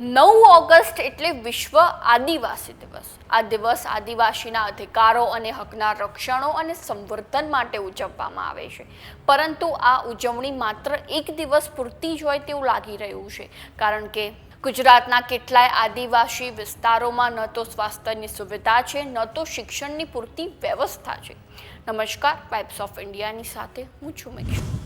નવ ઓગસ્ટ એટલે વિશ્વ આદિવાસી દિવસ. આ દિવસ આદિવાસીના અધિકારો અને હકના રક્ષણો અને સંવર્ધન માટે ઉજવવામાં આવે છે. પરંતુ આ ઉજવણી માત્ર એક દિવસ પૂરતી જ હોય તેવું લાગી રહ્યું છે. કારણ કે ગુજરાતના કેટલાય આદિવાસી વિસ્તારોમાં ન તો સ્વાસ્થ્યની સુવિધા છે, ન તો શિક્ષણની પૂરતી વ્યવસ્થા છે. નમસ્કાર પાઇપ્સ ઓફ ઇન્ડિયાની સાથે હું છું મેક્ષુ.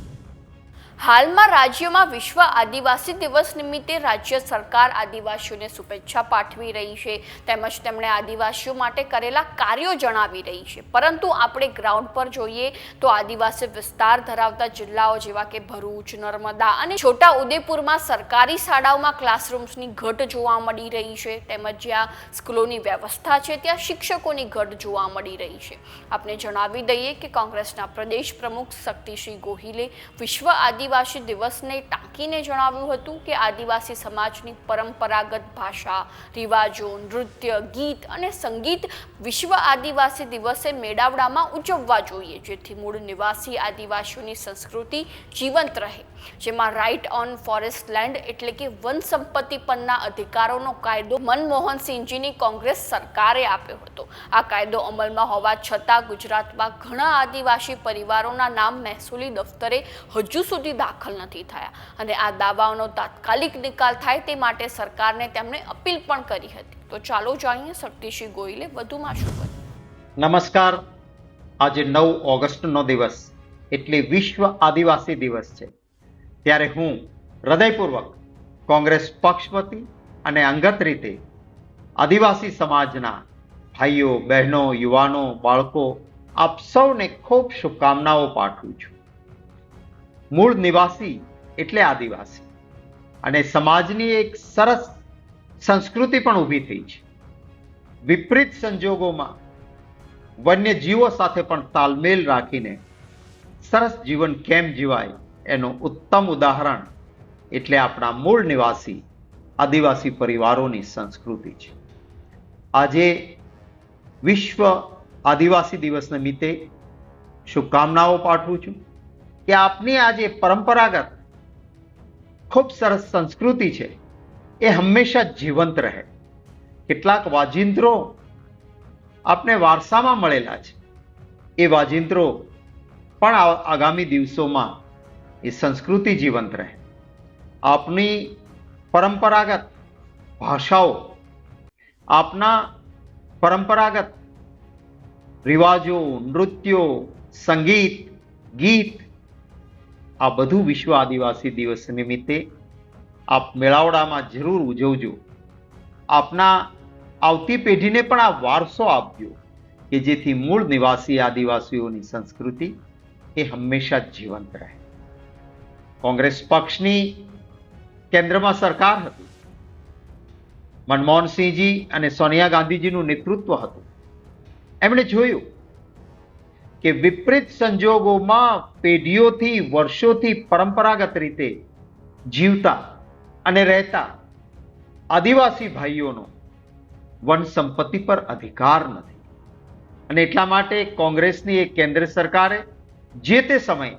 હાલમાં રાજ્યમાં વિશ્વ આદિવાસી દિવસ નિમિત્તે રાજ્ય સરકાર આદિવાસીઓને શુભેચ્છા પાઠવી રહી છે. તેમજ તેમણે આદિવાસીઓ માટે કરેલા કાર્યો જણાવી રહી છે. પરંતુ આપણે ગ્રાઉન્ડ પર જોઈએ તો આદિવાસી વિસ્તાર ધરાવતા જિલ્લાઓ જેવા કે ભરૂચ, નર્મદા અને છોટા ઉદેપુરમાં સરકારી શાળાઓમાં ક્લાસરૂમ્સની ઘટ જોવા મળી રહી છે. તેમજ જ્યાં સ્કૂલોની વ્યવસ્થા છે, ત્યાં શિક્ષકોની ઘટ જોવા મળી રહી છે. આપણે જણાવી દઈએ કે કોંગ્રેસના પ્રદેશ પ્રમુખ શક્તિસિંહ ગોહિલે વિશ્વ આદિવાસી દિવસને ટાંકીને જણાવ્યું હતું કે આદિવાસી સમાજની પરંપરાગત ભાષા, રિવાજો, નૃત્ય, ગીત અને સંગીત વિશ્વ આદિવાસી દિવસે મેળાવડામાં ઉજવવા જોઈએ, જેથી મૂળ નિવાસી આદિવાસીઓની સંસ્કૃતિ જીવંત રહે. જેમાં રાઇટ ઓન ફોરેસ્ટ લેન્ડ એટલે કે વન સંપત્તિ પરના અધિકારોનો કાયદો મનમોહન સિંહજીની કોંગ્રેસ સરકારે આપ્યો હતો. આ કાયદો અમલમાં હોવા છતાં ગુજરાતમાં ઘણા આદિવાસી પરિવારોના નામ મહેસૂલી દફતરે હજુ સુધી દાખલ નથી થયા અને આ દાવાઓનો તાત્કાલિક નિકાલ થાય તે માટે સરકારને તેમણે અપીલ પણ કરી હતી. તો ચાલો જાણીએ શક્તિસિંહ ગોયલે વધુમાં શું કર્યું નમસ્કાર. આજે નવ ઓગસ્ટનો દિવસ એટલે વિશ્વ આદિવાસી દિવસ છે. ત્યારે હું હૃદયપૂર્વક કોંગ્રેસ પક્ષ વતી અને અંગત રીતે આદિવાસી સમાજના ભાઈઓ, બહેનો, યુવાનો, બાળકો, આપ સૌને ખૂબ શુભકામનાઓ પાઠવું છું. મૂળ નિવાસી એટલે આદિવાસી અને સમાજની એક સરસ સંસ્કૃતિ પણ ઊભી થઈ છે. વિપરીત સંજોગોમાં વન્ય જીવો સાથે પણ તાલમેલ રાખીને સરસ જીવન કેમ જીવાય એનું ઉત્તમ ઉદાહરણ એટલે આપણા મૂળ નિવાસી, આદિવાસી પરિવારોની સંસ્કૃતિ છે. આજે વિશ્વ આદિવાસી દિવસ નિમિત્તે શુભકામનાઓ પાઠવું છું કે આપની આ જે પરંપરાગત, ખૂબ સરસ સંસ્કૃતિ છે એ હંમેશા જીવંત રહે. કેટલાક વાજિંત્રો આપને વારસામાં મળેલા છે. એ વાજિંત્રો પણ આગામી દિવસોમાં એ સંસ્કૃતિ જીવંત રહે. આપની પરંપરાગત ભાષાઓ, આપના પરંપરાગત રિવાજો, નૃત્યો, સંગીત, ગીત, આ બધું વિશ્વ આદિવાસી દિવસ નિમિત્તે આપ મેળાવડામાં જરૂર ઉજવજો. આપના આવતી પેઢીને પણ આ વારસો આપજો કે જેથી મૂળ નિવાસી આદિવાસીઓની સંસ્કૃતિ એ હંમેશા જીવંત રહે. કોંગ્રેસ પક્ષની કેન્દ્રમાં સરકાર હતી. મનમોહનસિંહજી અને સોનિયા ગાંધીજીનું નેતૃત્વ હતું. એમણે જોયું કે વિપરીત સંજોગોમાં પેઢીઓથી વર્ષોથી પરંપરાગત રીતે જીવતા અને રહેતા આદિવાસી ભાઈઓનો વન સંપત્તિ પર અધિકાર નથી. અને એટલા માટે કોંગ્રેસની એક કેન્દ્ર સરકારે જે તે સમયે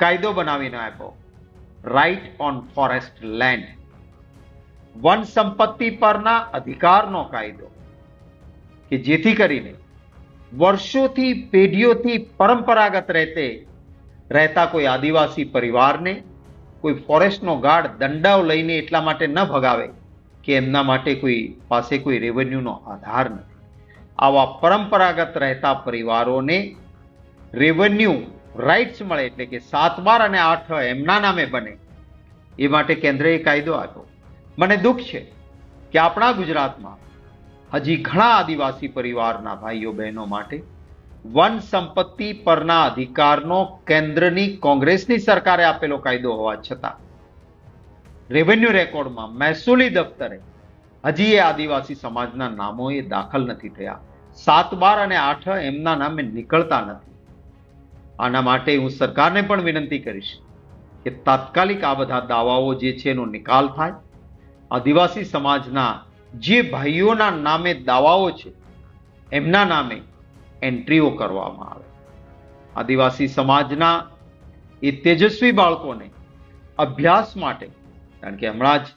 કાયદો બનાવીને આપ્યો. રાઇટ ઓન ફોરેસ્ટ લેન્ડ વન સંપત્તિ પરના અધિકારનો કાયદો. કે જેથી કરીને વર્ષોથી પેઢીઓથી પરંપરાગત રહેતે રહેતા કોઈ આદિવાસી પરિવારને કોઈ ફોરેસ્ટનો ગાર્ડ દંડાઓ લઈને એટલા માટે ન ભગાવે કે એમના માટે કોઈ પાસે કોઈ રેવન્યુનો આધાર નથી. આવા પરંપરાગત રહેતા પરિવારોને રેવન્યુ રાઇટ્સ મળે એટલે કે સાત બાર અને આઠ એમના નામે બને. એ માટે કેન્દ્રએ કાયદો આપ્યો. મને દુઃખ છે કે આપણા ગુજરાતમાં હજી ઘણા આદિવાસી પરિવારના ભાઈઓ બહેનો માટે વન સંપત્તિ પરના અધિકારનો કેન્દ્રની કોંગ્રેસની સરકારે આપેલો કાયદો હોવા છતાં રેવન્યુ રેકોર્ડમાં મહેસૂલી દફતરે હજી એ આદિવાસી સમાજના નામો એ દાખલ નથી થયા. સાત બાર અને આઠ એમના નામે નીકળતા નથી. આના માટે હું સરકારને પણ વિનંતી કરીશ કે તાત્કાલિક આ બધા દાવાઓ જે છે એનો નિકાલ થાય. આદિવાસી સમાજના જે ભાઈઓના નામે દાવાઓ છે, એમના નામે એન્ટ્રીઓ કરવામાં આવે. આદિવાસી સમાજના એ તેજસ્વી બાળકોને અભ્યાસ માટે, કારણ કે હમણાં જ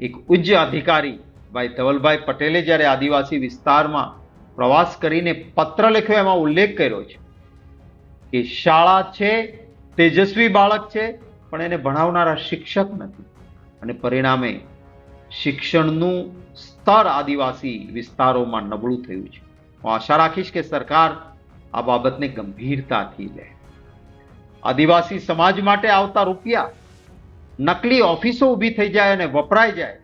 એક ઉચ્ચ અધિકારી ભાઈ ધવલભાઈ પટેલે જ્યારે આદિવાસી વિસ્તારમાં પ્રવાસ કરીને પત્ર લખ્યો, એમાં ઉલ્લેખ કર્યો છે. કે શાળા છે, તેજસ્વી બાળક છે, પણ એને ભણાવનારા શિક્ષક નથી. અને પરિણામે શિક્ષણનું સ્તર આદિવાસી વિસ્તારોમાં નબળું થયું છે. હું આશા રાખીશ કે સરકાર આ બાબતને ગંભીરતાથી લે. આદિવાસી સમાજ માટે આવતા રૂપિયા નકલી ઓફિસો ઊભી થઈ જાય અને વપરાઈ જાય.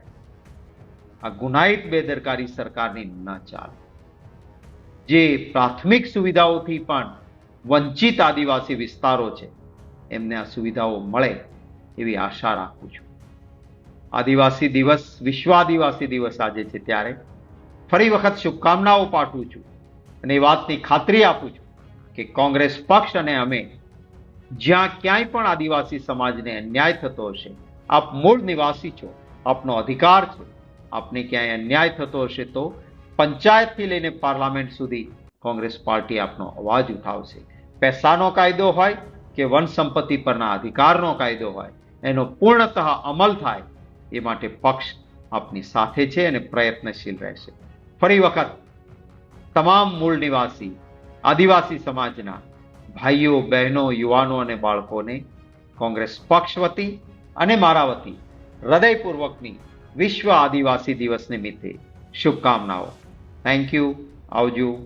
આ ગુનાહિત બેદરકારી સરકારની ન ચાલે. જે પ્રાથમિક સુવિધાઓથી પણ વંચિત આદિવાસી વિસ્તારો છે. એમને આ સુવિધાઓ મળે એવી આશા રાખું છું. આદિવાસી દિવસ, વિશ્વ આદિવાસી દિવસ આજે છે ત્યારે ફરી વખત શુભકામનાઓ પાઠવું છું અને એ વાતની ખાતરી આપું છું કે કોંગ્રેસ પક્ષ અને અમે જ્યાં ક્યાંય પણ આદિવાસી સમાજને અન્યાય થતો હશે, આપ મૂળ નિવાસી છો, આપનો અધિકાર છે, આપને ક્યાંય અન્યાય થતો હશે તો પંચાયતથી લઈને પાર્લામેન્ટ સુધી કોંગ્રેસ પાર્ટી આપનો અવાજ ઉઠાવશે. પૈસાનો કાયદો હોય કે વન સંપત્તિ પરના અધિકારનો કાયદો હોય, એનો પૂર્ણતઃ અમલ થાય, એ માટે પક્ષ આપની સાથે છે અને પ્રયત્નશીલ રહેશે. ફરી વખત, તમામ મૂળ નિવાસી, આદિવાસી સમાજના ભાઈઓ, બહેનો, યુવાનો અને બાળકોને કોંગ્રેસ પક્ષ વતી અને મારા વતી હૃદયપૂર્વકની વિશ્વ આદિવાસી દિવસ નિમિત્તે શુભકામનાઓ. થેન્ક યુ આવજો.